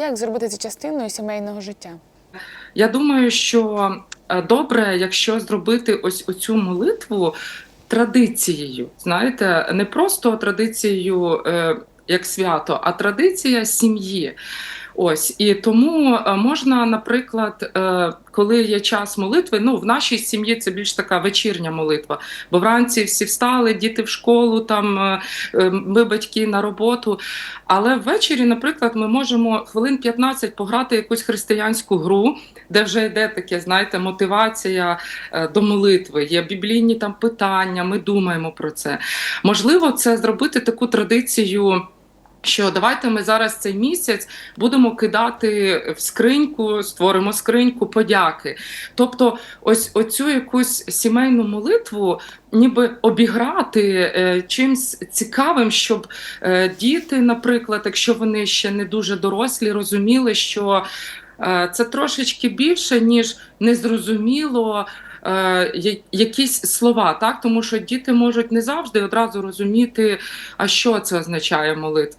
Як зробити це частиною сімейного життя? Я думаю, що е, добре, якщо зробити ось оцю молитву традицією, знаєте, не просто традицією е, як свято, а традиція сім'ї. Ось і тому е, можна, наприклад, е, коли є час молитви, ну в нашій сім'ї це більш така вечірня молитва, бо вранці всі встали, діти в школу, там е, ми батьки на роботу. Але ввечері, наприклад, ми можемо хвилин 15 пограти якусь християнську гру, де вже йде таке, знаєте, мотивація до молитви. Є біблійні там питання, ми думаємо про це. Можливо, це зробити таку традицію. Що давайте ми зараз цей місяць будемо кидати в скриньку, створимо скриньку подяки. Тобто, ось оцю якусь сімейну молитву, ніби обіграти е, чимсь цікавим, щоб е, діти, наприклад, якщо вони ще не дуже дорослі, розуміли, що е, це трошечки більше, ніж незрозуміло. е, Якісь слова, так тому що діти можуть не завжди одразу розуміти, а що це означає молитва.